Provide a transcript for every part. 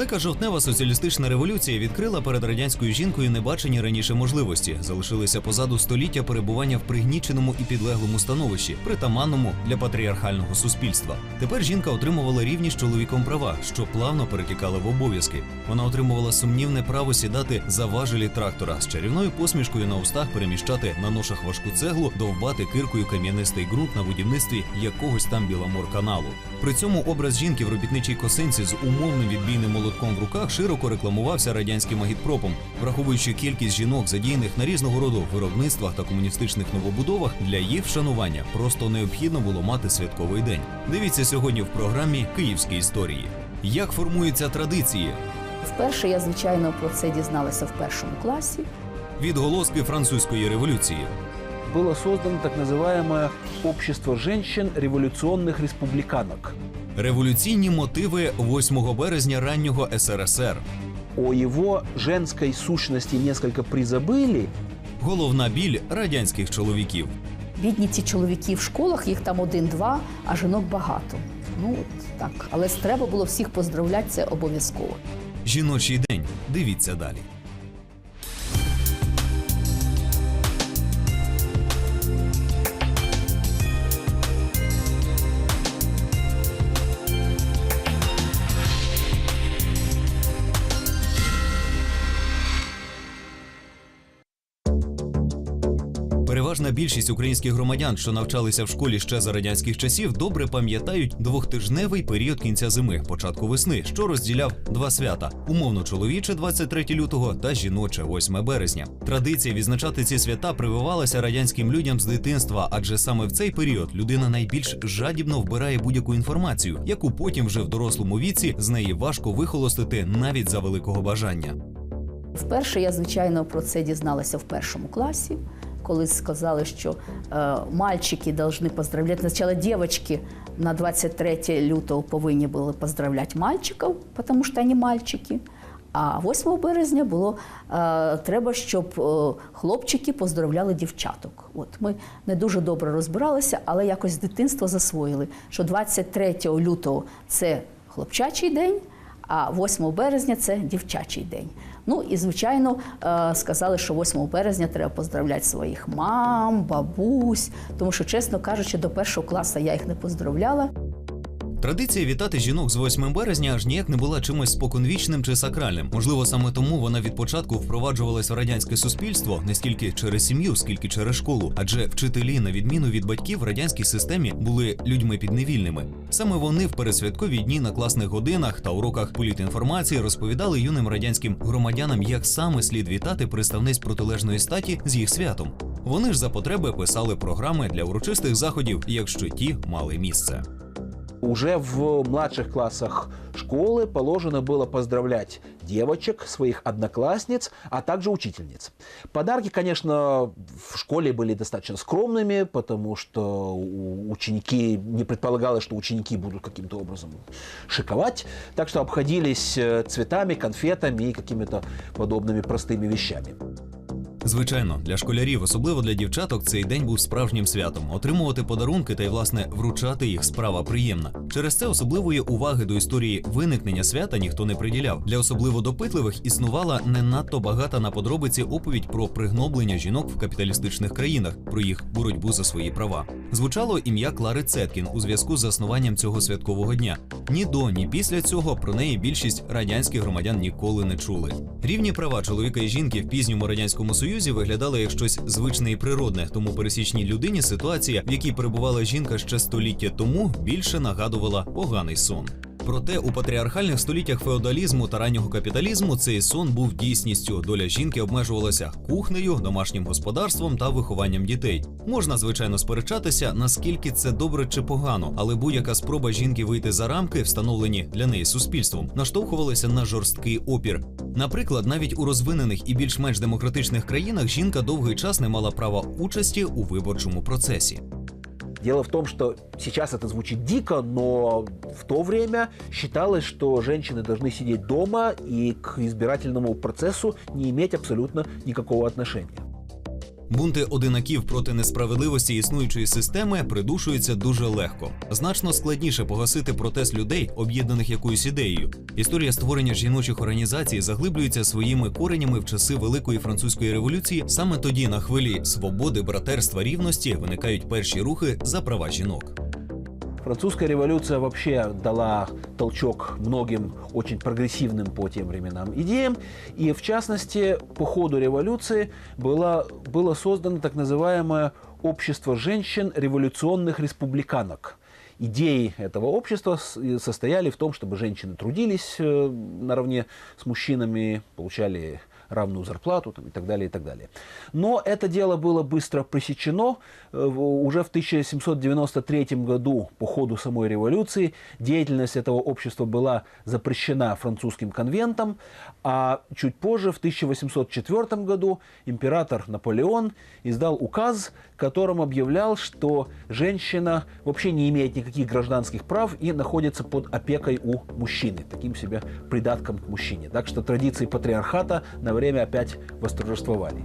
Велика жовтнева соціалістична революція відкрила перед радянською жінкою небачені раніше можливості. Залишилися позаду століття перебування в пригніченому і підлеглому становищі, притаманному для патріархального суспільства. Тепер жінка отримувала рівні з чоловіком права, що плавно перетікали в обов'язки. Вона отримувала сумнівне право сідати за важелі трактора з чарівною посмішкою на устах переміщати на ношах важку цеглу, довбати киркою кам'янистий ґрунт на будівництві якогось там біламорканалу. При цьому образ жінки в робітничій косинці з умовним відбійним молотком в руках широко рекламувався радянським агітпропом, враховуючи кількість жінок, задіяних на різного роду виробництвах та комуністичних новобудовах, для їх вшанування просто необхідно було мати святковий день. Дивіться сьогодні в програмі Київські історії. Як формуються традиції, Вперше я, звичайно, про це дізналася в першому класі. відголоски французької революції, было создано так называемое «Общество женщин революционных республиканок». революційні мотиви 8 березня раннього СРСР, О его женской сущности несколько призабыли, головна біль радянських чоловіків. Бідні ці чоловіки в школах, їх там один-два, а жінок багато. Ну от так. Але треба було всіх поздравляти, це обов'язково. Жіночий день. Дивіться далі. Переважна більшість українських громадян, що навчалися в школі ще за радянських часів, добре пам'ятають двохтижневий період кінця зими, початку весни, що розділяв два свята: умовно чоловіче 23 лютого та жіноче 8 березня. Традиція відзначати ці свята прививалася радянським людям з дитинства, адже саме в цей період людина найбільш жадібно вбирає будь-яку інформацію, яку потім вже в дорослому віці з неї важко вихолостити навіть за великого бажання. Вперше я, звичайно, про це дізналася в першому класі, коли сказали, що е, мальчики повинні поздравляти. Спочатку дівчатки на 23 лютого повинні були поздравляти мальчиків, тому що вони мальчики. А 8 березня було е, треба, щоб е, хлопчики поздравляли дівчаток. От ми не дуже добре розбиралися, але якось з дитинства засвоїли, що 23 лютого це хлопчачий день, а 8 березня це дівчачий день. Ну і звичайно е, сказали, що 8 березня треба поздравляти своїх мам, бабусь, тому що, чесно кажучи, до першого класу я їх не поздравляла. Традиція вітати жінок з 8 березня аж ніяк не була чимось споконвічним чи сакральним. Можливо, саме тому вона від початку впроваджувалась в радянське суспільство не стільки через сім'ю, скільки через школу. Адже вчителі, на відміну від батьків, в радянській системі були людьми підневільними. Саме вони в пересвяткові дні на класних годинах та уроках політінформації розповідали юним радянським громадянам, як саме слід вітати представниць протилежної статі з їх святом. Вони ж за потреби писали програми для урочистих заходів, якщо ті мали місце. Уже в младших классах школы положено было поздравлять девочек, своих одноклассниц, а также учительниц. Подарки, конечно, в школе были достаточно скромными, потому что ученики не предполагалось, что ученики будут каким-то образом шиковать, так что обходились э, цветами, конфетами и какими-то подобными простыми вещами. Звичайно, для школярів, особливо для дівчаток, цей день був справжнім святом. Отримувати подарунки та й власне вручати їх справа приємна. Через це особливої уваги до історії виникнення свята ніхто не приділяв. Для особливо допитливих існувала не надто багата на подробиці оповідь про пригноблення жінок в капіталістичних країнах, про їх боротьбу за свої права. Звучало ім'я Клари Цеткін у зв'язку з заснуванням цього святкового дня. Ні до, ні після цього про неї більшість радянських громадян ніколи не чули. Рівні права чоловіка і жінки в пізньому радянському союзі виглядали як щось звичне і природне, тому пересічній людині ситуація, в якій перебувала жінка ще століття тому, більше нагадувала поганий сон. Проте у патріархальних століттях феодалізму та раннього капіталізму цей сон був дійсністю. Доля жінки обмежувалася кухнею, домашнім господарством та вихованням дітей. Можна звичайно сперечатися, наскільки це добре чи погано, але будь-яка спроба жінки вийти за рамки, встановлені для неї суспільством, наштовхувалася на жорсткий опір. Наприклад, навіть у розвинених і більш-менш демократичних країнах жінка довгий час не мала права участі у виборчому процесі. Дело в том, что сейчас это звучит дико, но в то время считалось, что женщины должны сидеть дома и к избирательному процессу не иметь абсолютно никакого отношения. Бунти одинаків проти несправедливості існуючої системи придушуються дуже легко. Значно складніше погасити протест людей, об'єднаних якоюсь ідеєю. Історія створення жіночих організацій заглиблюється своїми коренями в часи Великої французької революції. Саме тоді, на хвилі свободи, братерства, рівності, виникають перші рухи за права жінок. Французская революция вообще дала толчок многим очень прогрессивным по тем временам идеям. И в частности, по ходу революции было, было создано так называемое общество женщин революционных республиканок. Идеи этого общества состояли в том, чтобы женщины трудились э, наравне с мужчинами, получали равную зарплату там, и так далее, и так далее. Но это дело было быстро пресечено. Э, Уже в 1793 году, по ходу самой революции, деятельность этого общества была запрещена французским конвентом, а чуть позже, в 1804 году, император Наполеон издал указ, которым объявлял, что женщина вообще не имеет никаких гражданских прав и находится под опекой у мужчины, таким себе придатком к мужчине. Так что традиции патриархата на время опять восторжествовали.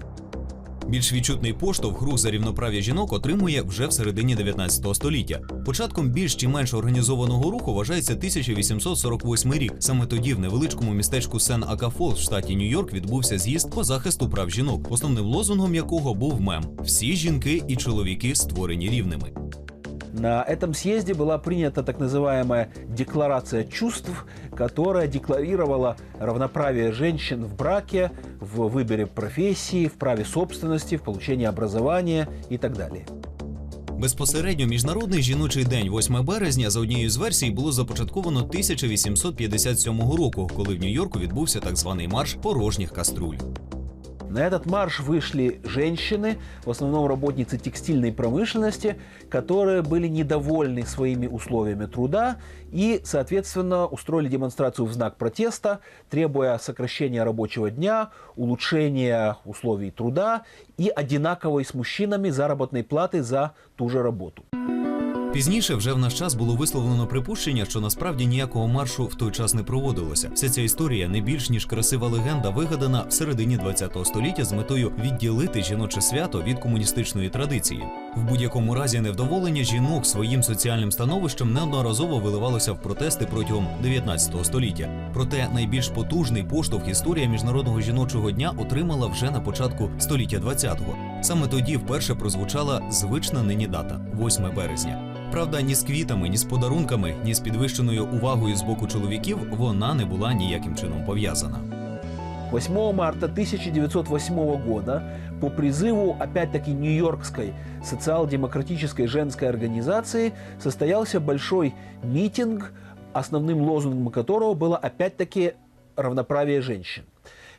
Більш відчутний поштовх рух за рівноправ'я жінок отримує вже в середині 19 століття. Початком більш чи менш організованого руху вважається 1848 рік. Саме тоді в невеличкому містечку Сен Акафол в штаті Нью-Йорк відбувся з'їзд по захисту прав жінок, основним лозунгом якого був мем: всі жінки і чоловіки створені рівними. На этом съезде была принята так называемая декларация чувств, которая декларировала равноправие женщин в браке, в выборе профессии, в праве собственности, в получении образования и так далее. Безпосередньо міжнародний жіночий день 8 березня за однією з версій було започатковано 1857 року, коли в Нью-Йорку відбувся так званий марш порожніх каструль. На этот марш вышли женщины, в основном работницы текстильной промышленности, которые были недовольны своими условиями труда и, соответственно, устроили демонстрацию в знак протеста, требуя сокращения рабочего дня, улучшения условий труда и одинаковой с мужчинами заработной платы за ту же работу. Пізніше вже в наш час було висловлено припущення, що насправді ніякого маршу в той час не проводилося. Вся ця історія не більш ніж красива легенда, вигадана в середині ХХ століття з метою відділити жіноче свято від комуністичної традиції. В будь-якому разі невдоволення жінок своїм соціальним становищем неодноразово виливалося в протести протягом 19 століття. Проте найбільш потужний поштовх історія міжнародного жіночого дня отримала вже на початку століття 20-го. Саме тоді вперше прозвучала звична нині дата 8 березня. Правда, ні з квітами, ні з подарунками, ні з підвищеною увагою з боку чоловіків вона не була ніяким чином пов'язана. 8 марта 1908 года по призыву, опять-таки, Нью-Йоркской социал-демократической женской организации состоялся большой митинг, основным лозунгом которого было, опять-таки, равноправие женщин.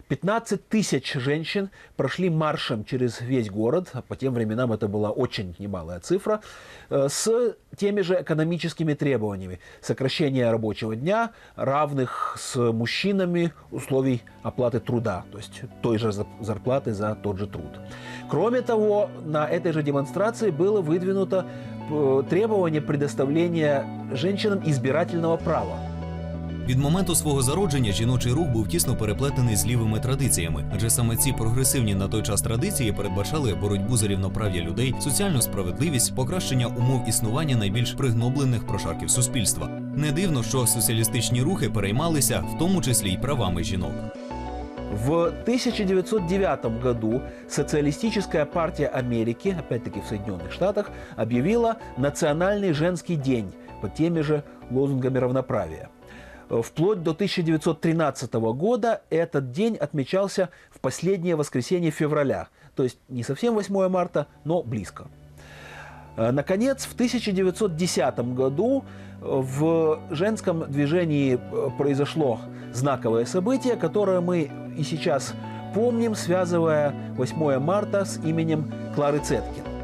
15 тысяч женщин прошли маршем через весь город, а по тем временам это была очень немалая цифра, э, с теми же экономическими требованиями. Сокращение рабочего дня, равных с мужчинами условий оплаты труда, то есть той же зарплаты за тот же труд. Кроме того, на этой же демонстрации было выдвинуто э, требование предоставления женщинам избирательного права. Від моменту свого зародження жіночий рух був тісно переплетений з лівими традиціями, адже саме ці прогресивні на той час традиції передбачали боротьбу за рівноправ'я людей, соціальну справедливість, покращення умов існування найбільш пригноблених прошарків суспільства. Не дивно, що соціалістичні рухи переймалися, в тому числі й правами жінок. В 1909 году Социалистическая партия Америки, опять-таки в Соединенных Штатах, объявила Национальный женский день под теми же лозунгами равноправия. Э, Вплоть до 1913 года этот день отмечался в последнее воскресенье февраля, то есть не совсем 8 марта, но близко. Э, Наконец, в 1910 году э, в женском движении произошло знаковое событие, которое мы и сейчас помним, связывая 8 марта с именем Клары Цеткин.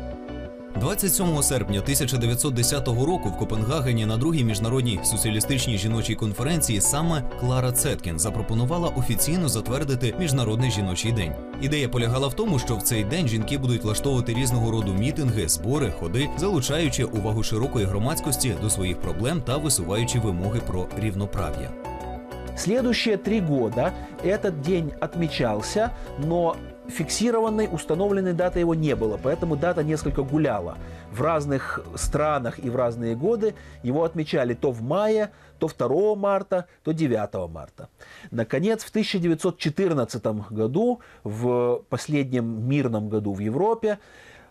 27 серпня 1910 року в Копенгагені на другій міжнародній соціалістичній жіночій конференції саме Клара Цеткін запропонувала офіційно затвердити міжнародний жіночий день. Ідея полягала в тому, що в цей день жінки будуть влаштовувати різного роду мітинги, збори, ходи, залучаючи увагу широкої громадськості до своїх проблем та висуваючи вимоги про рівноправ'я. Следующие три года этот день отмечался, но фиксированной, установленной даты его не было, поэтому дата несколько гуляла. В разных странах и в разные годы его отмечали то в мае, то 2 марта, то 9 марта. Наконец, в 1914 году, в последнем мирном году в Европе,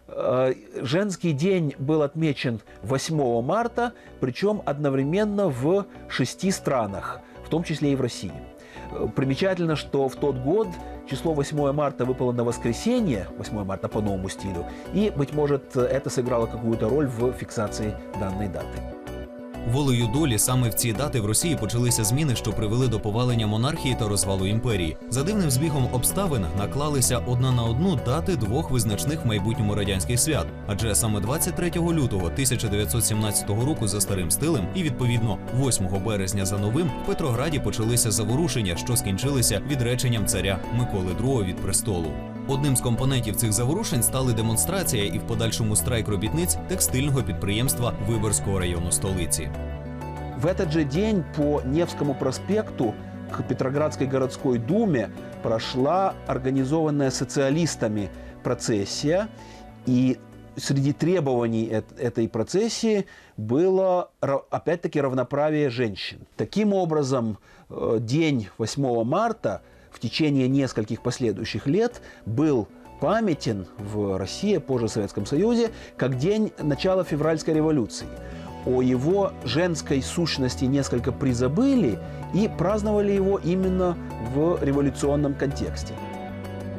э, Женский день был отмечен 8 марта, причем одновременно в шести странах, в том числе и в России. Э, Примечательно, что в тот год число 8 марта выпало на воскресенье, 8 марта по новому стилю, и, быть может, это сыграло какую-то роль в фиксации данной даты. Волею долі саме в ці дати в Росії почалися зміни, що привели до повалення монархії та розвалу імперії. За дивним збігом обставин наклалися одна на одну дати двох визначних в майбутньому радянських свят. Адже саме 23 лютого 1917 року за старим стилем і відповідно 8 березня за новим в Петрограді почалися заворушення, що скінчилися відреченням царя Миколи II від престолу. Одним з компонентів цих заворушень стали демонстрація і в подальшому страйк робітниць текстильного підприємства Виборського району столиці. В этот же день по Невскому проспекту к Петроградской городской думе прошла организованная социалистами процессия, и среди требований эт- этой процессии было ра- опять-таки равноправие женщин. Таким образом, э, день 8 марта в течение нескольких последующих лет был памятен в России, позже в Советском Союзе, как день начала февральской революции. О его женской сущности несколько призабыли и праздновали его именно в революционном контексте.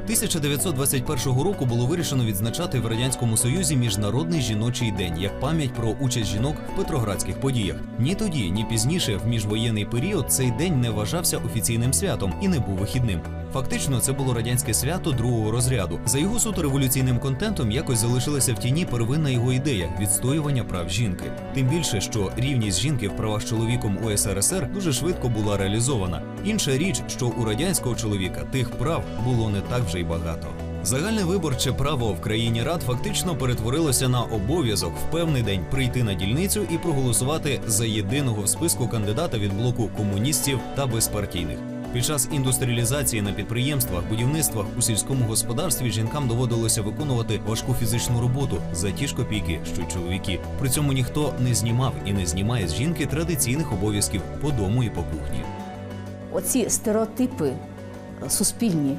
1921 року було вирішено відзначати в радянському союзі міжнародний жіночий день як пам'ять про участь жінок в петроградських подіях. Ні тоді, ні пізніше, в міжвоєнний період, цей день не вважався офіційним святом і не був вихідним. Фактично, це було радянське свято другого розряду. За його суто революційним контентом якось залишилася в тіні первинна його ідея відстоювання прав жінки. Тим більше, що рівність жінки в правах з чоловіком у СРСР дуже швидко була реалізована. Інша річ, що у радянського чоловіка тих прав було не так вже й багато. Загальне виборче право в країні рад фактично перетворилося на обов'язок в певний день прийти на дільницю і проголосувати за єдиного в списку кандидата від блоку комуністів та безпартійних. Під час індустріалізації на підприємствах, будівництвах у сільському господарстві жінкам доводилося виконувати важку фізичну роботу за ті ж копійки, що чоловіки. При цьому ніхто не знімав і не знімає з жінки традиційних обов'язків по дому і по кухні. Оці стереотипи е, суспільні,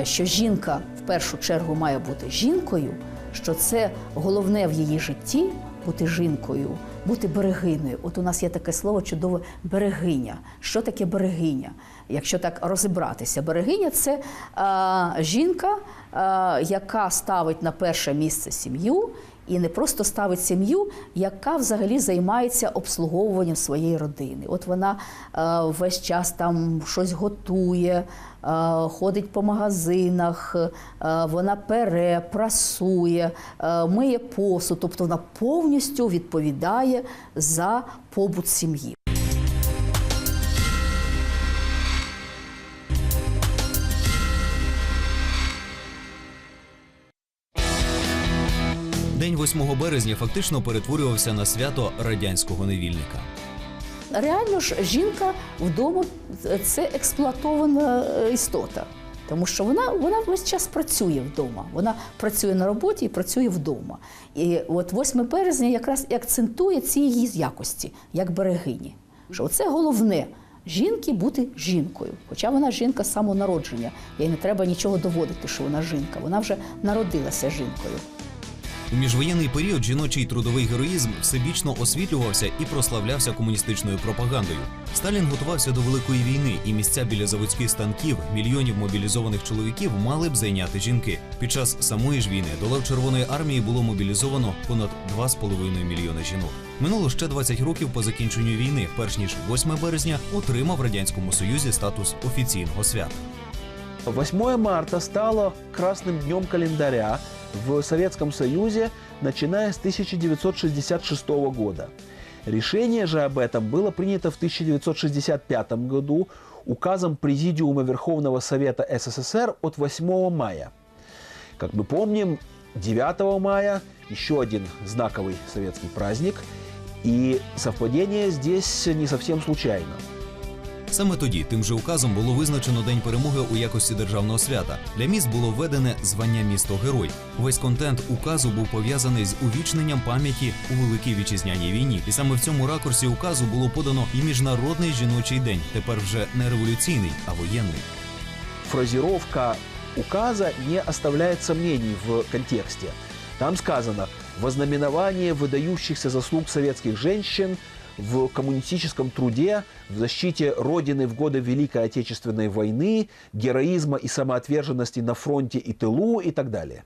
е, що жінка в першу чергу має бути жінкою, що це головне в її житті бути жінкою, бути берегиною. От у нас є таке слово чудове берегиня. Що таке берегиня? Якщо так розібратися, берегиня це е, жінка, е, яка ставить на перше місце сім'ю. І не просто ставить сім'ю, яка взагалі займається обслуговуванням своєї родини. От вона е, весь час там щось готує, е, ходить по магазинах, е, вона пере, прасує, миє посуд, тобто вона повністю відповідає за побут сім'ї. 8 березня фактично перетворювався на свято радянського невільника. Реально ж жінка вдома це експлуатована е, істота. Тому що вона, вона весь час працює вдома. Вона працює на роботі і працює вдома. І от 8 березня якраз і акцентує ці її якості, як берегині. Що це головне жінки бути жінкою. Хоча вона жінка з самого народження. Їй не треба нічого доводити, що вона жінка. Вона вже народилася жінкою. У міжвоєнний період жіночий трудовий героїзм всебічно освітлювався і прославлявся комуністичною пропагандою. Сталін готувався до великої війни, і місця біля заводських станків мільйонів мобілізованих чоловіків мали б зайняти жінки. Під час самої ж війни до лав Червоної армії було мобілізовано понад 2,5 мільйони жінок. Минуло ще 20 років по закінченню війни, перш ніж 8 березня отримав в радянському союзі статус офіційного свята. 8 марта стало красным днем календаря в Советском Союзе, начиная с 1966 года. Решение же об этом было принято в 1965 году указом Президиума Верховного Совета СССР от 8 мая. Как мы помним, 9 мая еще один знаковый советский праздник, и совпадение здесь не совсем случайно. Саме тоді тим же указом було визначено День перемоги у якості державного свята. Для міст було введене звання місто Герой. Весь контент указу був пов'язаний з увічненням пам'яті у великій вітчизняній війні. І саме в цьому ракурсі указу було подано і міжнародний жіночий день, тепер вже не революційний, а воєнний. фразировка указа не оставляет сомнений в контексте. Там сказано «Вознаменование выдающихся заслуг советских женщин в коммунистическом труде, в защите Родины в годы Великой Отечественной войны, героизма и самоотверженности на фронте и тылу» и так далее.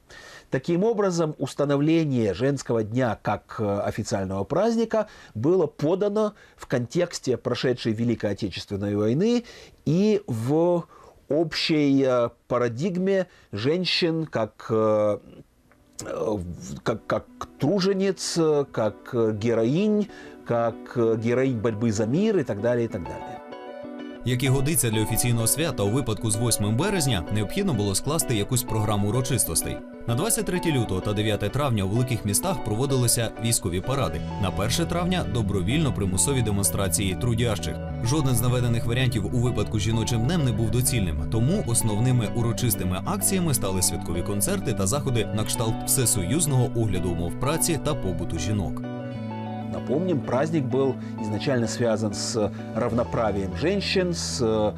Таким образом, установление женского дня как э, официального праздника было подано в контексте прошедшей Великой Отечественной войны и в общей э, парадигме женщин как э, как, как тружениц, как героинь, как э, героинь борьбы за мир и так далее, и так далее. Як і годиться для офіційного свята, у випадку з 8 березня необхідно було скласти якусь програму урочистостей. На 23 лютого та 9 травня у великих містах проводилися військові паради. На 1 травня добровільно примусові демонстрації трудящих. Жоден з наведених варіантів у випадку з жіночим днем не був доцільним, тому основними урочистими акціями стали святкові концерти та заходи на кшталт всесоюзного огляду умов праці та побуту жінок. Напомним, праздник был изначально связан с равноправием женщин, с э,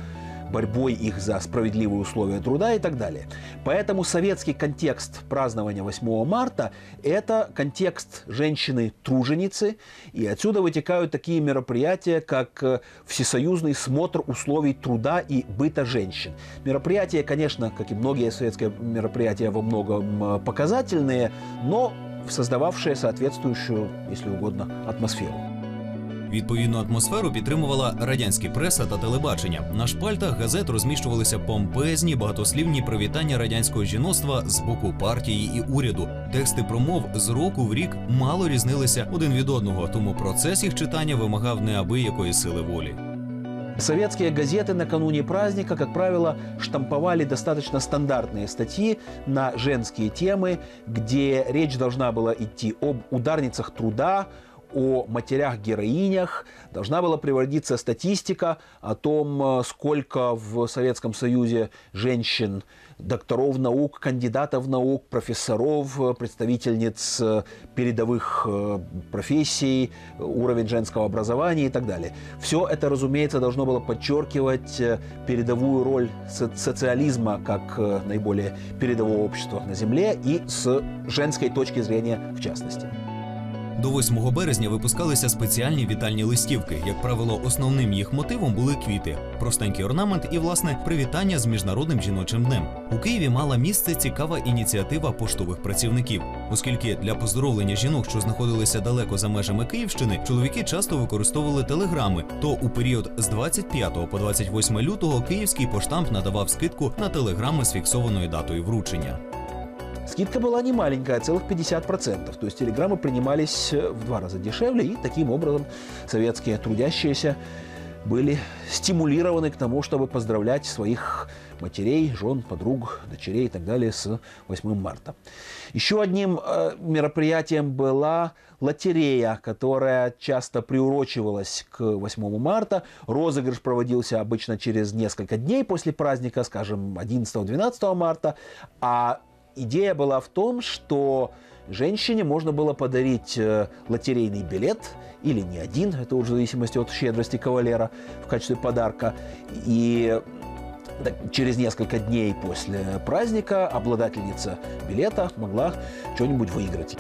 борьбой их за справедливые условия труда и так далее. Поэтому советский контекст празднования 8 марта – это контекст женщины-труженицы, и отсюда вытекают такие мероприятия, как э, всесоюзный смотр условий труда и быта женщин. Мероприятия, конечно, как и многие советские мероприятия, во многом э, показательные, но создававшие соответствующую, если угодно, атмосферу. Відповідну атмосферу підтримувала радянські преса та телебачення. На шпальтах газет розміщувалися помпезні багатослівні привітання радянського жіноцтва з боку партії і уряду. Тексти промов з року в рік мало різнилися один від одного, тому процес їх читання вимагав неабиякої сили волі. Советские газеты накануне праздника, как правило, штамповали достаточно стандартные статьи на женские темы, где речь должна была идти об ударницах труда, о матерях-героинях. Должна была приводиться статистика о том, э, сколько в Советском Союзе женщин, докторов наук, кандидатов наук, профессоров, э, представительниц э, передовых э, профессий, уровень женского образования и так далее. Все это, разумеется, должно было подчеркивать передовую роль со- социализма как наиболее передового общества на Земле и с женской точки зрения в частности. До 8 березня випускалися спеціальні вітальні листівки. Як правило, основним їх мотивом були квіти, простенький орнамент і власне привітання з міжнародним жіночим днем. У Києві мала місце цікава ініціатива поштових працівників, оскільки для поздоровлення жінок, що знаходилися далеко за межами Київщини, чоловіки часто використовували телеграми. То у період з 25 по 28 лютого київський поштамп надавав скидку на телеграми з фіксованою датою вручення. Скидка была не маленькая, целых 50%. То есть телеграммы принимались э, в два раза дешевле, и таким образом советские трудящиеся были стимулированы к тому, чтобы поздравлять своих матерей, жен, подруг, дочерей и так далее с 8 марта. Еще одним э, мероприятием была лотерея, которая часто приурочивалась к 8 марта. Розыгрыш проводился обычно через несколько дней после праздника, скажем, 11-12 марта. А идея была в том, что женщине можно было подарить э, лотерейный билет или не один, это уже в зависимости от щедрости кавалера в качестве подарка. И через несколько дней после праздника обладательница билета могла что-нибудь выиграть.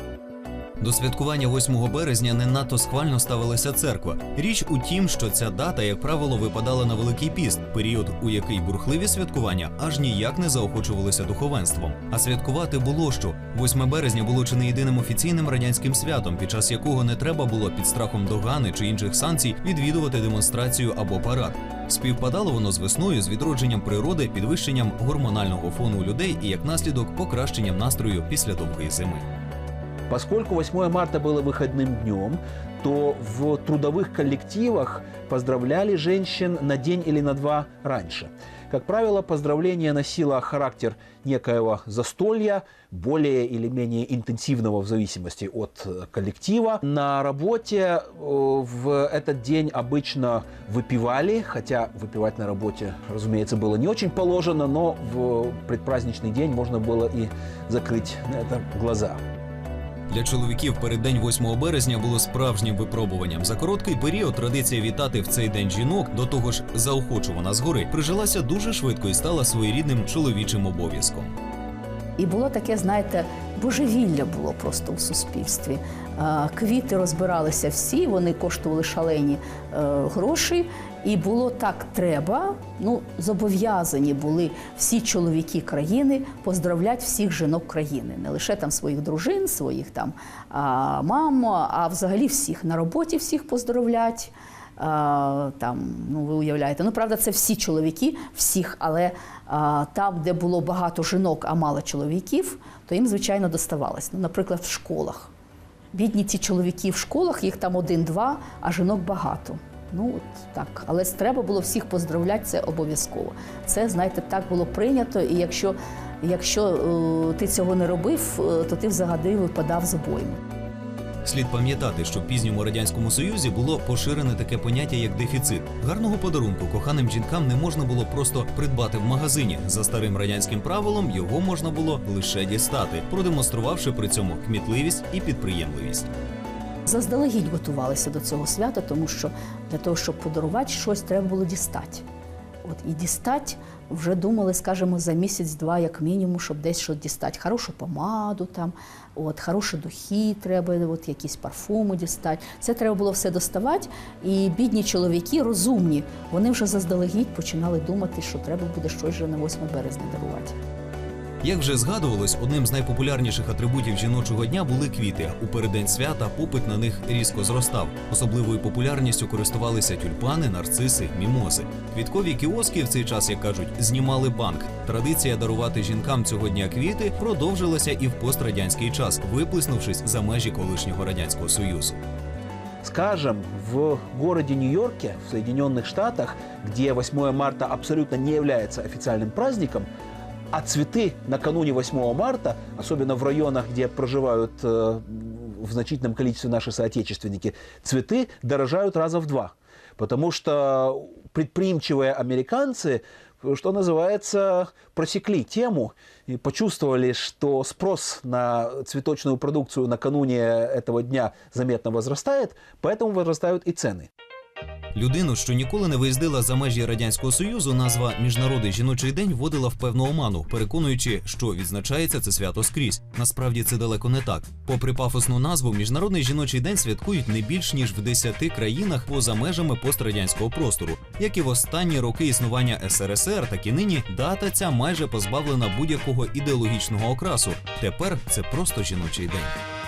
До святкування 8 березня не надто схвально ставилася церква. Річ у тім, що ця дата, як правило, випадала на Великий піст, період, у який бурхливі святкування аж ніяк не заохочувалися духовенством. А святкувати було що 8 березня було чи не єдиним офіційним радянським святом, під час якого не треба було під страхом догани чи інших санкцій відвідувати демонстрацію або парад. Співпадало воно з весною, з відродженням природи, підвищенням гормонального фону людей і як наслідок покращенням настрою після довгої зими. Поскольку 8 марта было выходным днем, то в трудовых коллективах поздравляли женщин на день или на два раньше. Как правило, поздравление носило характер некоего застолья, более или менее интенсивного в зависимости от э, коллектива. На работе э, в этот день обычно выпивали, хотя выпивать на работе, разумеется, было не очень положено, но в предпраздничный день можно было и закрыть на это глаза. Для чоловіків переддень 8 березня було справжнім випробуванням. За короткий період традиція вітати в цей день жінок, до того ж заохочувана згори, прижилася дуже швидко і стала своєрідним чоловічим обов'язком. І було таке, знаєте, божевілля було просто у суспільстві. Квіти розбиралися всі, вони коштували шалені е, гроші. І було так треба. Ну, зобов'язані були всі чоловіки країни поздравляти всіх жінок країни, не лише там своїх дружин, своїх там а, мам, а взагалі всіх на роботі всіх поздравлять. А, там, ну ви уявляєте, ну правда, це всі чоловіки, всіх, але а, там, де було багато жінок, а мало чоловіків, то їм звичайно доставалось. Ну, наприклад, в школах. Бідні ці чоловіки в школах, їх там один-два, а жінок багато. Ну от так, але треба було всіх поздравляти, це обов'язково. Це, знаєте, так було прийнято. І якщо, якщо е, ти цього не робив, е, то ти взагалі випадав з обоїм. Слід пам'ятати, що в пізньому радянському союзі було поширене таке поняття як дефіцит. Гарного подарунку коханим жінкам не можна було просто придбати в магазині. За старим радянським правилом його можна було лише дістати, продемонструвавши при цьому кмітливість і підприємливість. Заздалегідь готувалися до цього свята, тому що для того, щоб подарувати щось, треба було дістати. От і дістати вже думали, скажімо, за місяць-два, як мінімум, щоб десь щось дістати. Хорошу помаду, там, от, хороші духи треба, от, якісь парфуми дістати. Це треба було все доставати. І бідні чоловіки, розумні, вони вже заздалегідь починали думати, що треба буде щось вже на 8 березня дарувати. Як вже згадувалось, одним з найпопулярніших атрибутів жіночого дня були квіти. У переддень свята попит на них різко зростав. Особливою популярністю користувалися тюльпани, нарциси, мімози. Квіткові кіоски в цей час, як кажуть, знімали банк. Традиція дарувати жінкам цього дня квіти продовжилася і в пострадянський час, виплеснувшись за межі колишнього радянського союзу. Скажем, в городе Нью-Йорке, в Соединенных Штатах, где 8 марта абсолютно не является официальным праздником, а цветы накануне 8 марта, особенно в районах, где проживают э, в значительном количестве наши соотечественники, цветы дорожают раза в два. Потому что предприимчивые американцы, что называется, просекли тему и почувствовали, что спрос на цветочную продукцию накануне этого дня заметно возрастает, поэтому возрастают и цены. Людину, що ніколи не виїздила за межі радянського союзу, назва Міжнародний жіночий день вводила в певну оману, переконуючи, що відзначається це свято скрізь. Насправді це далеко не так. Попри пафосну назву, міжнародний жіночий день святкують не більш ніж в 10 країнах поза межами пострадянського простору. Як і в останні роки існування СРСР, так і нині дата ця майже позбавлена будь-якого ідеологічного окрасу. Тепер це просто жіночий день.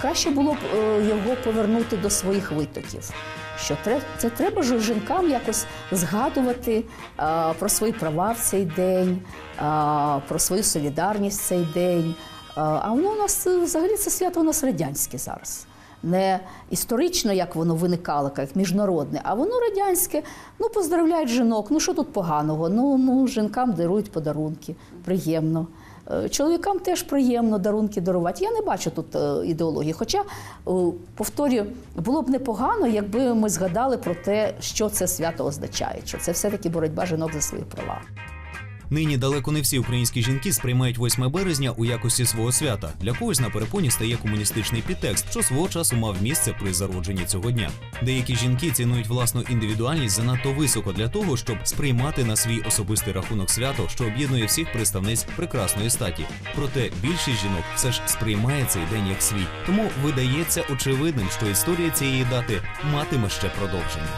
Краще було б е, його повернути до своїх витоків. Що це треба ж жінкам якось згадувати е, про свої права в цей день, е, про свою солідарність в цей день. А воно у нас взагалі це свято у нас радянське зараз. Не історично, як воно виникало, як міжнародне, а воно радянське. Ну, поздравляють жінок. Ну що тут поганого? Ну, ну жінкам дарують подарунки. Приємно. Е, Чоловікам теж приємно дарунки дарувати. Я не бачу тут е, ідеології. Хоча, е, повторюю, було б непогано, якби ми згадали про те, що це свято означає, що це все-таки боротьба жінок за свої права. Нині далеко не всі українські жінки сприймають 8 березня у якості свого свята. Для когось на перепоні стає комуністичний підтекст, що свого часу мав місце при зародженні цього дня. Деякі жінки цінують власну індивідуальність занадто високо для того, щоб сприймати на свій особистий рахунок свято, що об'єднує всіх представниць прекрасної статі. Проте більшість жінок все ж сприймає цей день як свій. Тому видається очевидним, що історія цієї дати матиме ще продовження.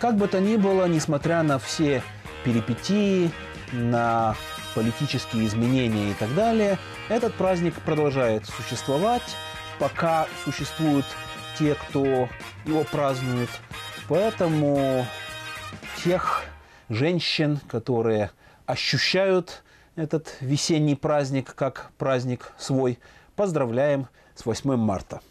Как бы то ни было, несмотря на все перипетии, на политические изменения и так далее, этот праздник продолжает существовать, пока существуют те, кто его празднует. Поэтому тех женщин, которые ощущают этот весенний праздник как праздник свой, Поздравляем с 8 марта.